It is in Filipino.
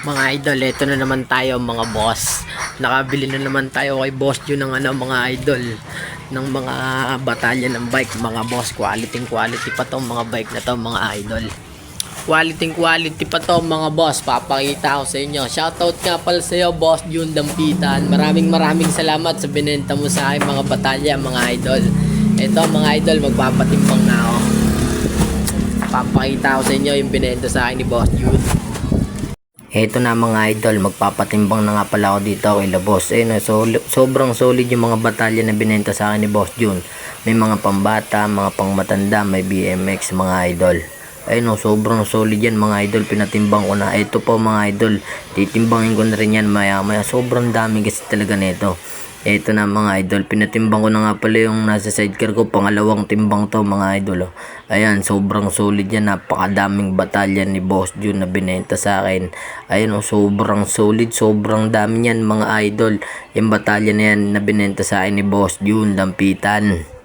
Mga idol, eto na naman tayo mga boss. Nakabili na naman tayo kay boss yun ng ano, mga idol ng mga batalya ng bike, mga boss. Quality quality pa to mga bike na to mga idol. Quality quality pa to mga boss. Papakita ko sa inyo. Shoutout nga pala sa iyo boss Jun Dampitan. Maraming maraming salamat sa binenta mo sa akin mga batalya mga idol. Ito mga idol, magpapatimbang na ako. Papakita ko sa inyo yung binenta sa akin ni boss Jun. Eto na mga idol, magpapatimbang na nga pala ako dito kay La Boss. Eh, no, so, sobrang solid yung mga batalya na binenta sa akin ni Boss Jun. May mga pambata, mga pangmatanda, may BMX mga idol. Ay no, sobrang solid yan mga idol. Pinatimbang ko na. Ito po mga idol. Titimbangin ko na rin yan maya maya. Sobrang dami kasi talaga nito. Ito na mga idol. Pinatimbang ko na nga pala yung nasa sidecar ko. Pangalawang timbang to mga idol. Oh. Ayan, sobrang solid yan. Napakadaming batalyan ni Boss Jun na binenta sa akin. Ayan oh, sobrang solid. Sobrang dami yan mga idol. Yung batalyan na yan na binenta sa akin ni Boss Jun. Lampitan.